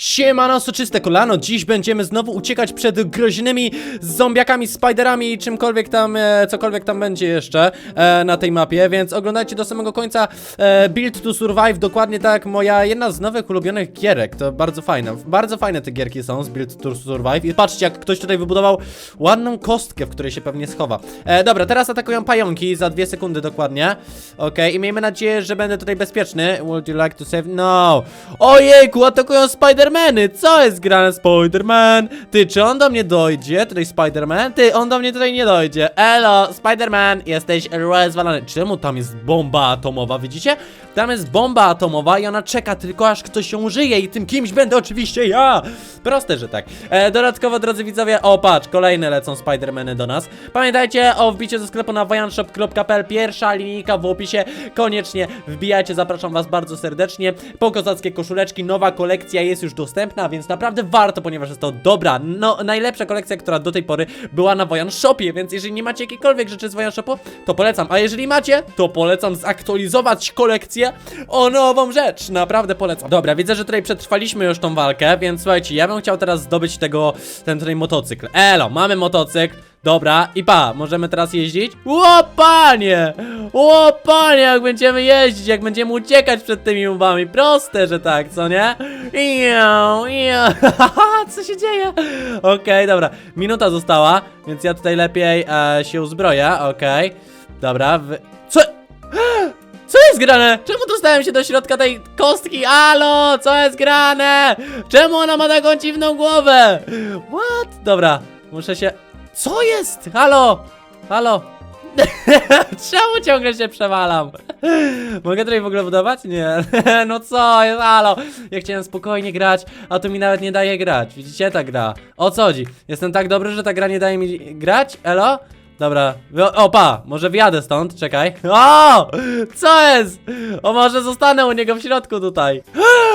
Siemano, soczyste kolano, dziś będziemy znowu uciekać przed groźnymi zombiakami, spiderami i czymkolwiek tam, e, cokolwiek tam będzie jeszcze e, na tej mapie, więc oglądajcie do samego końca e, Build to Survive, dokładnie tak, moja jedna z nowych ulubionych gierek, to bardzo fajne, bardzo fajne te gierki są z Build to Survive. I patrzcie jak ktoś tutaj wybudował ładną kostkę, w której się pewnie schowa. E, dobra, teraz atakują pająki za dwie sekundy dokładnie, okej, i miejmy nadzieję, że będę tutaj bezpieczny, would you like to save, no, ojejku, atakują Spidermany! Co jest grane Spiderman? Ty, czy on do mnie dojdzie? Tutaj Spiderman? Ty, on do mnie tutaj nie dojdzie. Elo, Spiderman, jesteś rozwalony. Czemu tam jest bomba atomowa? Widzicie? Tam jest bomba atomowa i ona czeka tylko aż ktoś ją użyje i tym kimś będę oczywiście ja. Proste, że tak. E, dodatkowo, drodzy widzowie, o patrz, kolejne lecą Spidermany do nas. Pamiętajcie o wbiciu ze sklepu na wojanshop.pl. Pierwsza linijka w opisie. Koniecznie wbijajcie, zapraszam was bardzo serdecznie. Po kozackie koszuleczki, nowa kolekcja jest już dostępna, więc naprawdę warto, ponieważ jest to dobra, no najlepsza kolekcja, która do tej pory była na Wojan Shopie, więc jeżeli nie macie jakiejkolwiek rzeczy z Wojan Shopu, to polecam, a jeżeli macie, to polecam zaktualizować kolekcję o nową rzecz, naprawdę polecam. Dobra, widzę, że tutaj przetrwaliśmy już tą walkę, więc słuchajcie, ja bym chciał teraz zdobyć tego, ten tutaj motocykl. Elo, mamy motocykl, Dobra, i pa, możemy teraz jeździć? Łopanie! Łopanie, jak będziemy jeździć, jak będziemy uciekać przed tymi łbami. Proste, że tak, co nie? Iu, iu. Co się dzieje? Okej, dobra, minuta została, więc ja tutaj lepiej e, się uzbroję, okej. Dobra, wy... Co? Co jest grane? Czemu dostałem się do środka tej kostki? Alo, co jest grane? Czemu ona ma taką dziwną głowę? What? Dobra, muszę się... Co jest? Halo? Halo? Czemu ciągle się przewalam? Mogę tutaj w ogóle budować? Nie. No co jest? Halo? Ja chciałem spokojnie grać, a to mi nawet nie daje grać. Widzicie ta gra? O co chodzi? Jestem tak dobry, że ta gra nie daje mi grać? Elo? Dobra, Wy- o pa, może wyjadę stąd, czekaj O! Co jest? O może zostanę u niego w środku tutaj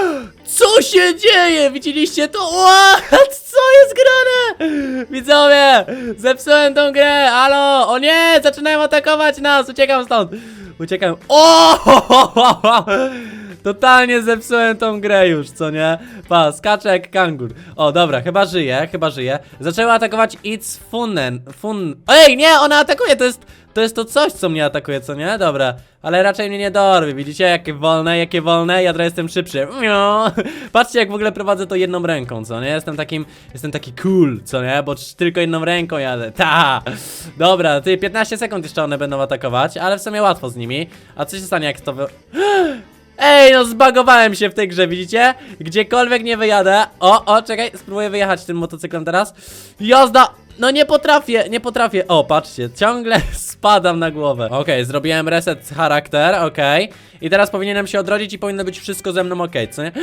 Co się dzieje? Widzieliście to? What? Co jest grane? Widzowie, zepsułem tą grę, halo, o nie, zaczynają atakować nas, uciekam stąd Uciekam, o! Totalnie zepsułem tą grę już, co nie? Pa, skacze jak kangur. O, dobra, chyba żyje, chyba żyje. Zaczęła atakować It's Funen. Fun. Ej, nie, ona atakuje, to jest. To jest to coś, co mnie atakuje, co nie? Dobra, ale raczej mnie nie dorwie. Widzicie, jakie wolne, jakie wolne? Ja teraz jestem szybszy. Miau. Patrzcie, jak w ogóle prowadzę to jedną ręką, co nie? Jestem takim, jestem taki cool, co nie? Bo tylko jedną ręką jadę. Ta! Dobra, ty 15 sekund jeszcze one będą atakować, ale w sumie łatwo z nimi. A co się stanie, jak to wy... Ej, no zbagowałem się w tej grze, widzicie? Gdziekolwiek nie wyjadę. O, o, czekaj, spróbuję wyjechać tym motocyklem teraz. Jazda! No nie potrafię, nie potrafię. O, patrzcie, ciągle spadam na głowę. Okej, zrobiłem reset charakter, okej. I teraz powinienem się odrodzić i powinno być wszystko ze mną okej, co nie?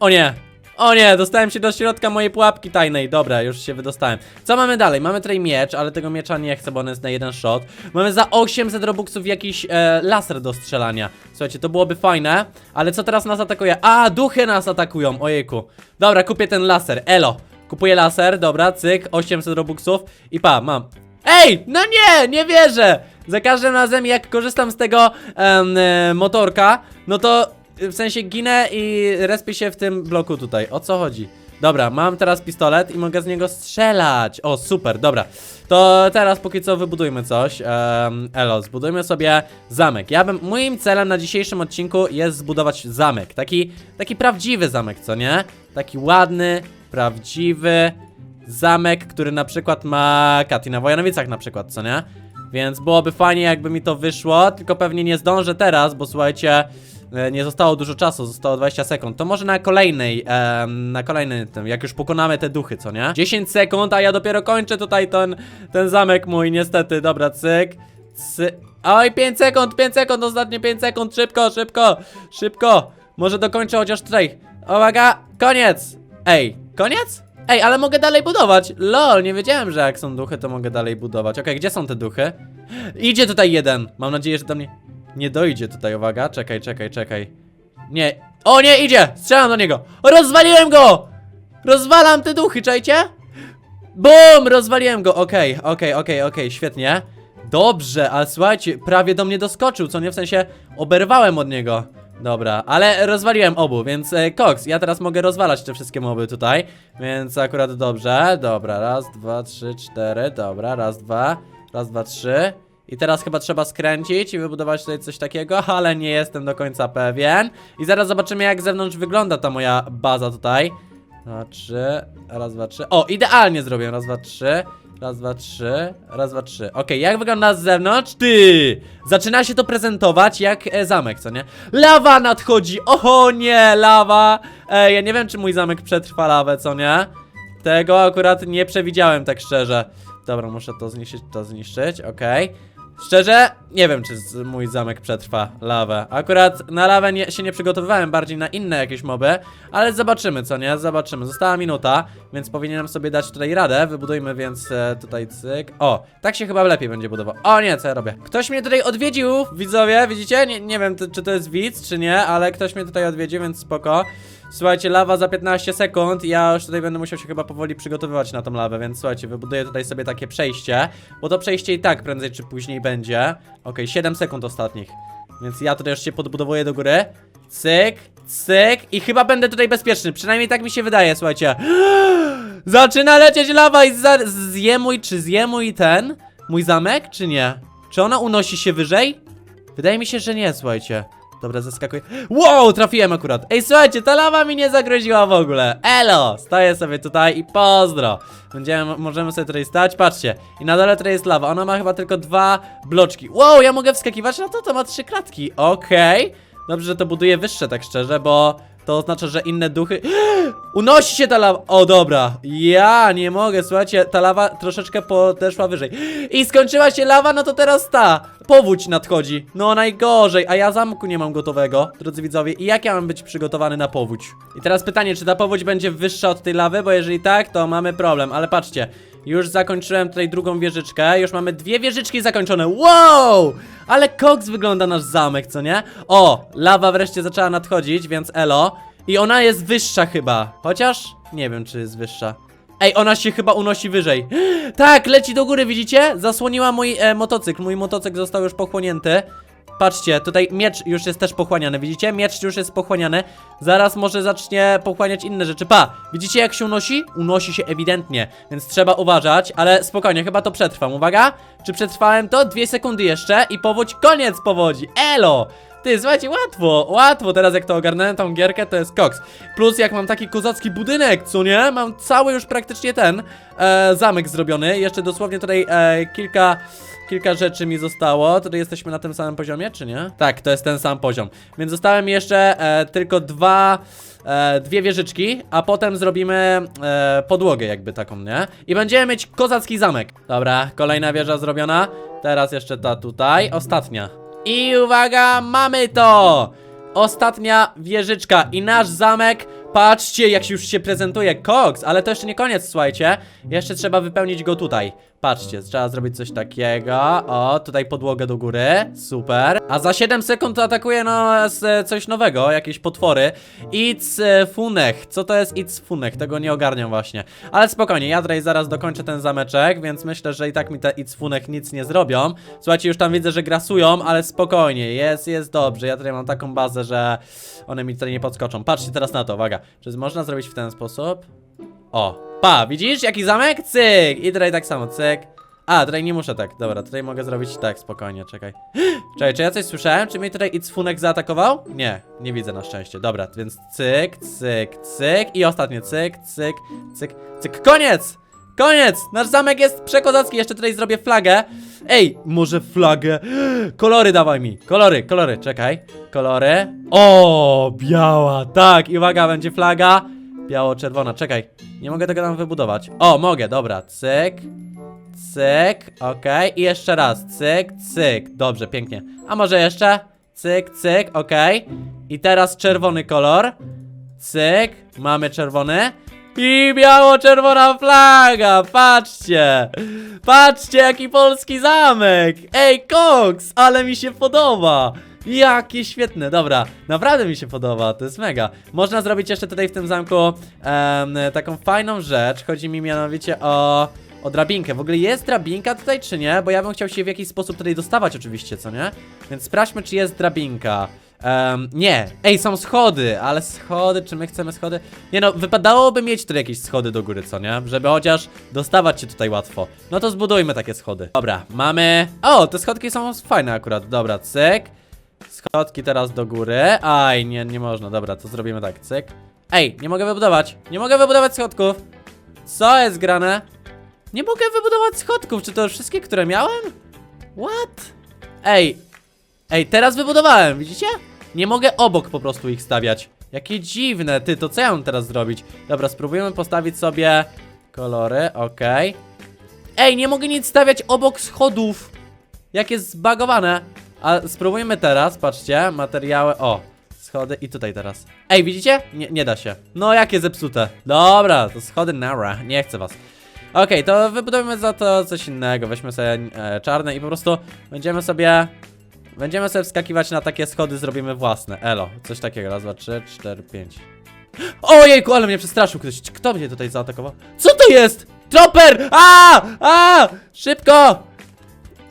O nie! O nie, dostałem się do środka mojej pułapki tajnej. Dobra, już się wydostałem. Co mamy dalej? Mamy tutaj miecz, ale tego miecza nie chcę, bo on jest na jeden shot. Mamy za 800 robuxów jakiś e, laser do strzelania. Słuchajcie, to byłoby fajne, ale co teraz nas atakuje? A, duchy nas atakują, ojejku. Dobra, kupię ten laser, elo. Kupuję laser, dobra, cyk, 800 robuxów i pa, mam. Ej, no nie, nie wierzę! Za każdym razem jak korzystam z tego em, e, motorka, no to w sensie ginę i respię się w tym bloku tutaj. O co chodzi? Dobra, mam teraz pistolet i mogę z niego strzelać. O, super, dobra. To teraz póki co wybudujmy coś. Um, elo, zbudujmy sobie zamek. Ja bym, moim celem na dzisiejszym odcinku jest zbudować zamek. Taki, taki prawdziwy zamek, co nie? Taki ładny, prawdziwy zamek, który na przykład ma Katy na Wojanowicach na przykład, co nie? Więc byłoby fajnie jakby mi to wyszło, tylko pewnie nie zdążę teraz, bo słuchajcie, e, nie zostało dużo czasu, zostało 20 sekund. To może na kolejnej, em, na kolejny tym, jak już pokonamy te duchy, co nie? 10 sekund, a ja dopiero kończę tutaj ten, ten zamek mój, niestety. Dobra, cyk, cy... Oj, 5 sekund, 5 sekund, ostatnie 5 sekund, szybko, szybko, szybko. Może dokończę chociaż tutaj. Uwaga, koniec. Ej, koniec? Ej, ale mogę dalej budować. Lol, nie wiedziałem, że jak są duchy, to mogę dalej budować. Okej, gdzie są te duchy? Idzie tutaj jeden. Mam nadzieję, że do mnie nie dojdzie tutaj, uwaga. Czekaj, czekaj, czekaj. Nie. O nie, idzie! Strzelam do niego. Rozwaliłem go! Rozwalam te duchy, czajcie? Bum! Rozwaliłem go. Okej, okej, okej, okej, świetnie. Dobrze, ale słuchajcie, prawie do mnie doskoczył, co nie? W sensie oberwałem od niego. Dobra, ale rozwaliłem obu, więc e, Cox, ja teraz mogę rozwalać te wszystkie moby tutaj, więc akurat dobrze. Dobra, raz, dwa, trzy, cztery, dobra, raz, dwa, raz, dwa, trzy. I teraz chyba trzeba skręcić i wybudować tutaj coś takiego, ale nie jestem do końca pewien. I zaraz zobaczymy jak z zewnątrz wygląda ta moja baza tutaj. Dwa, trzy, raz, dwa, trzy. O, idealnie zrobię, raz, dwa, trzy. Raz, dwa, trzy, raz, dwa, trzy. Okej, jak wygląda z zewnątrz? Ty! Zaczyna się to prezentować jak e, zamek, co nie? Lawa nadchodzi! Oho nie, lawa! E, ja nie wiem, czy mój zamek przetrwa lawę, co nie? Tego akurat nie przewidziałem, tak szczerze. Dobra, muszę to zniszczyć, to zniszczyć, okej. Szczerze, nie wiem, czy mój zamek przetrwa lawę. Akurat na lawę nie, się nie przygotowywałem, bardziej na inne jakieś moby, ale zobaczymy, co nie? Zobaczymy. Została minuta, więc powinienem sobie dać tutaj radę. Wybudujmy więc e, tutaj cyk. O, tak się chyba lepiej będzie budował. O nie, co ja robię? Ktoś mnie tutaj odwiedził, widzowie, widzicie? Nie, nie wiem, czy to jest widz, czy nie, ale ktoś mnie tutaj odwiedził, więc spoko. Słuchajcie, lawa za 15 sekund. Ja już tutaj będę musiał się chyba powoli przygotowywać na tą lawę, więc słuchajcie, wybuduję tutaj sobie takie przejście, bo to przejście i tak prędzej czy później będzie. Okej, 7 sekund ostatnich. Więc ja tutaj już się podbudowuję do góry. Cyk, cyk i chyba będę tutaj bezpieczny. Przynajmniej tak mi się wydaje, słuchajcie. Zaczyna lecieć lawa i zje mój, czy zje mój ten? Mój zamek, czy nie? Czy ona unosi się wyżej? Wydaje mi się, że nie, słuchajcie. Dobra, zaskakuję. Wow, trafiłem akurat. Ej, słuchajcie, ta lawa mi nie zagroziła w ogóle. Elo, stoję sobie tutaj i pozdro. Będziemy, możemy sobie tutaj stać, patrzcie. I na dole tutaj jest lawa. Ona ma chyba tylko dwa bloczki. Wow, ja mogę wskakiwać na to, to ma trzy kratki. Okej. Dobrze, że to buduje wyższe, tak szczerze, bo to oznacza, że inne duchy... Unosi się ta lawa. O, dobra. Ja nie mogę, słuchajcie, ta lawa troszeczkę podeszła wyżej. I skończyła się lawa, no to teraz ta. Powódź nadchodzi. No najgorzej, a ja zamku nie mam gotowego, drodzy widzowie. I jak ja mam być przygotowany na powódź? I teraz pytanie, czy ta powódź będzie wyższa od tej lawy? Bo jeżeli tak, to mamy problem. Ale patrzcie, już zakończyłem tutaj drugą wieżyczkę. Już mamy dwie wieżyczki zakończone. Wow! Ale koks wygląda nasz zamek, co nie? O, lawa wreszcie zaczęła nadchodzić, więc elo. I ona jest wyższa chyba. Chociaż nie wiem, czy jest wyższa. Ej, ona się chyba unosi wyżej. Tak, leci do góry, widzicie? Zasłoniła mój e, motocykl. Mój motocykl został już pochłonięty. Patrzcie, tutaj miecz już jest też pochłaniany, widzicie? Miecz już jest pochłaniany. Zaraz może zacznie pochłaniać inne rzeczy. Pa, widzicie jak się unosi? Unosi się ewidentnie, więc trzeba uważać, ale spokojnie, chyba to przetrwam. Uwaga, czy przetrwałem to? Dwie sekundy jeszcze i powódź, koniec powodzi. Elo! Ty, słuchajcie, łatwo, łatwo teraz jak to ogarnąłem tą gierkę, to jest koks. Plus jak mam taki kozacki budynek, co nie? Mam cały już praktycznie ten e, zamek zrobiony. Jeszcze dosłownie tutaj e, kilka... Kilka rzeczy mi zostało. Tutaj jesteśmy na tym samym poziomie, czy nie? Tak, to jest ten sam poziom. Więc zostały mi jeszcze e, tylko dwa. E, dwie wieżyczki, a potem zrobimy e, podłogę, jakby taką, nie? I będziemy mieć kozacki zamek. Dobra, kolejna wieża zrobiona. Teraz jeszcze ta tutaj. Ostatnia. I uwaga, mamy to! Ostatnia wieżyczka i nasz zamek. Patrzcie, jak się już się prezentuje Cox, ale to jeszcze nie koniec, słuchajcie. Jeszcze trzeba wypełnić go tutaj. Patrzcie, trzeba zrobić coś takiego. O, tutaj podłogę do góry. Super. A za 7 sekund atakuje no z, coś nowego, jakieś potwory. It's e, Funech. Co to jest It's Funech? Tego nie ogarniam właśnie. Ale spokojnie, ja zaraz dokończę ten zameczek, więc myślę, że i tak mi te It's Funech nic nie zrobią. Słuchajcie, już tam widzę, że grasują, ale spokojnie, jest, jest dobrze. Ja tutaj mam taką bazę, że one mi tutaj nie podskoczą. Patrzcie teraz na to, uwaga. Czy można zrobić w ten sposób? O, pa, widzisz jaki zamek? Cyk! I tutaj tak samo, cyk. A, tutaj nie muszę tak, dobra, tutaj mogę zrobić tak, spokojnie, czekaj. Czekaj, czy ja coś słyszałem? Czy mnie tutaj Icfunek zaatakował? Nie, nie widzę na szczęście. Dobra, więc cyk, cyk, cyk i ostatnie cyk, cyk, cyk, cyk. Koniec! Koniec! Nasz zamek jest przekozacki, jeszcze tutaj zrobię flagę. Ej, może flagę? Kolory dawaj mi, kolory, kolory, czekaj. Kolory. O, biała, tak, i uwaga, będzie flaga. Biało-czerwona, czekaj. Nie mogę tego tam wybudować. O, mogę, dobra, cyk. Cyk, okej. I jeszcze raz. Cyk, cyk. Dobrze, pięknie. A może jeszcze? Cyk, cyk, okej. I teraz czerwony kolor. Cyk, mamy czerwony. I biało-czerwona flaga, patrzcie! Patrzcie, jaki polski zamek! Ej, Cox, ale mi się podoba! Jakie świetne, dobra, naprawdę mi się podoba, to jest mega. Można zrobić jeszcze tutaj w tym zamku em, taką fajną rzecz, chodzi mi mianowicie o o drabinkę. W ogóle jest drabinka tutaj, czy nie? Bo ja bym chciał się w jakiś sposób tutaj dostawać oczywiście, co nie? Więc sprawdźmy, czy jest drabinka. Em, nie. Ej, są schody, ale schody, czy my chcemy schody? Nie no, wypadałoby mieć tutaj jakieś schody do góry, co nie? Żeby chociaż dostawać się tutaj łatwo. No to zbudujmy takie schody. Dobra, mamy... O, te schodki są fajne akurat. Dobra, cyk. Schodki teraz do góry. Aj, nie, nie można. Dobra, to zrobimy tak, cyk. Ej, nie mogę wybudować. Nie mogę wybudować schodków. Co jest grane? Nie mogę wybudować schodków. Czy to wszystkie, które miałem? What? Ej. Ej, teraz wybudowałem, widzicie? Nie mogę obok po prostu ich stawiać. Jakie dziwne, ty, to co ja mam teraz zrobić? Dobra, spróbujemy postawić sobie kolory, okej. Ej, nie mogę nic stawiać obok schodów. Jak jest zbagowane. A spróbujmy teraz, patrzcie, materiały, o, schody i tutaj teraz. Ej, widzicie? Nie, nie da się. No, jakie zepsute. Dobra, to schody nara, nie chcę was. Okej, to wybudujmy za to coś innego, weźmy sobie e, czarne i po prostu będziemy sobie... Będziemy sobie wskakiwać na takie schody, zrobimy własne. Elo, coś takiego, raz, dwa, trzy, cztery, pięć. Ojejku, ale mnie przestraszył ktoś. Kto mnie tutaj zaatakował? Co to jest? Dropper! A! A! Szybko!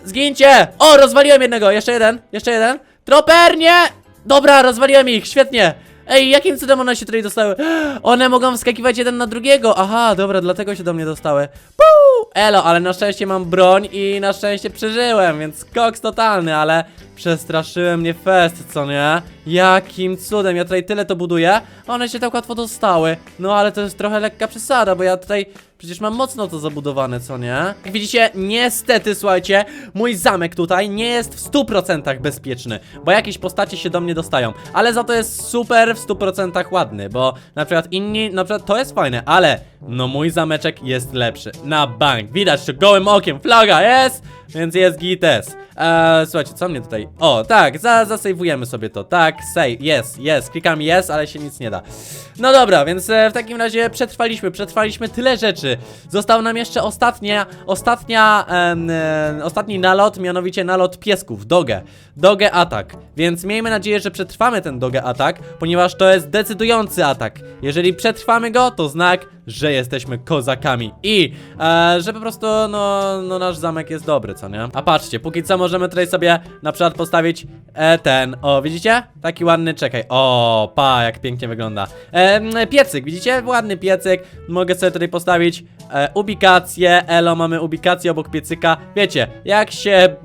Zgincie! O, rozwaliłem jednego, jeszcze jeden, jeszcze jeden. Dropper, nie! Dobra, rozwaliłem ich, świetnie. Ej, jakim cudem one się tutaj dostały? One mogą wskakiwać jeden na drugiego. Aha, dobra, dlatego się do mnie dostały. Puu! Elo, ale na szczęście mam broń i na szczęście przeżyłem, więc koks totalny, ale przestraszyłem mnie fest, co nie? Jakim cudem, ja tutaj tyle to buduję, a one się tak łatwo dostały. No ale to jest trochę lekka przesada, bo ja tutaj przecież mam mocno to zabudowane, co nie? Jak widzicie, niestety, słuchajcie, mój zamek tutaj nie jest w 100% bezpieczny, bo jakieś postacie się do mnie dostają, ale za to jest super w 100% ładny, bo na przykład inni, na przykład to jest fajne, ale no mój zameczek jest lepszy, na bank, widać to gołym okiem, flaga jest, więc jest gites. Eee, słuchajcie, co mnie tutaj, o tak, za, zasejwujemy sobie to, tak, save, jest, jest, klikam jest, ale się nic nie da. No dobra, więc e, w takim razie przetrwaliśmy, przetrwaliśmy tyle rzeczy. Został nam jeszcze ostatnia, ostatnia, e, ostatni nalot, mianowicie nalot piesków, Doge. Doge atak. Więc miejmy nadzieję, że przetrwamy ten Doge atak, ponieważ to jest decydujący atak. Jeżeli przetrwamy go, to znak, że jesteśmy kozakami i e, że po prostu, no, no nasz zamek jest dobry, co nie? A patrzcie, póki co możemy tutaj sobie na przykład postawić e, ten, o, widzicie? Taki ładny, czekaj, o, pa, jak pięknie wygląda. E, piecyk, widzicie? Ładny piecyk, mogę sobie tutaj postawić e, ubikację, elo, mamy ubikację obok piecyka, wiecie, jak się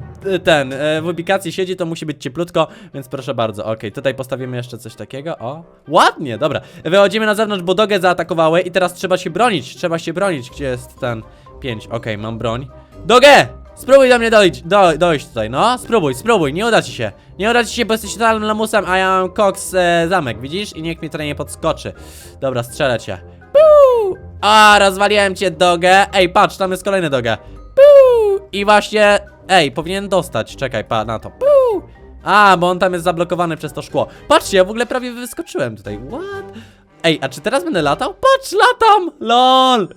ten, e, w ubikacji siedzi, to musi być cieplutko, więc proszę bardzo, okej, tutaj postawimy jeszcze coś takiego, o, ładnie, dobra, wychodzimy na zewnątrz, bo dogę zaatakowały i teraz trzeba się bronić, trzeba się bronić, gdzie jest ten 5, okej, mam broń, dogę! Spróbuj do mnie dojść, do, dojść tutaj, no, spróbuj, spróbuj, nie uda ci się, nie uda ci się, bo jesteś totalnym lamusem, a ja mam koks e, zamek, widzisz? I niech mnie tutaj nie podskoczy, dobra, strzelę cię, Puu! A, rozwaliłem cię, dogę, ej, patrz, tam jest kolejny dogę, Puu! I właśnie, ej, powinien dostać, czekaj, pa, na to, Puu! A, bo on tam jest zablokowany przez to szkło. Patrzcie, ja w ogóle prawie wyskoczyłem tutaj. What? Ej, a czy teraz będę latał? Patrz, latam! LOL!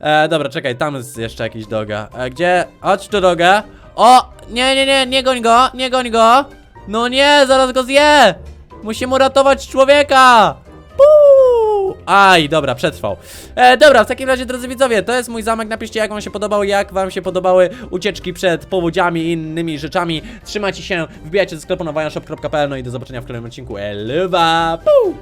E, dobra, czekaj, tam jest jeszcze jakiś doga. E, gdzie? Chodź tu, doga. O! Nie, nie, nie, nie goń go, nie goń go! No nie, zaraz go zje! Musimy uratować człowieka! Aj, dobra, przetrwał. E, dobra, w takim razie, drodzy widzowie, to jest mój zamek. Napiszcie, jak wam się podobał, jak wam się podobały ucieczki przed powodziami i innymi rzeczami. Trzymajcie się, wbijajcie do sklepu na no i do zobaczenia w kolejnym odcinku. Eluwa! Puu!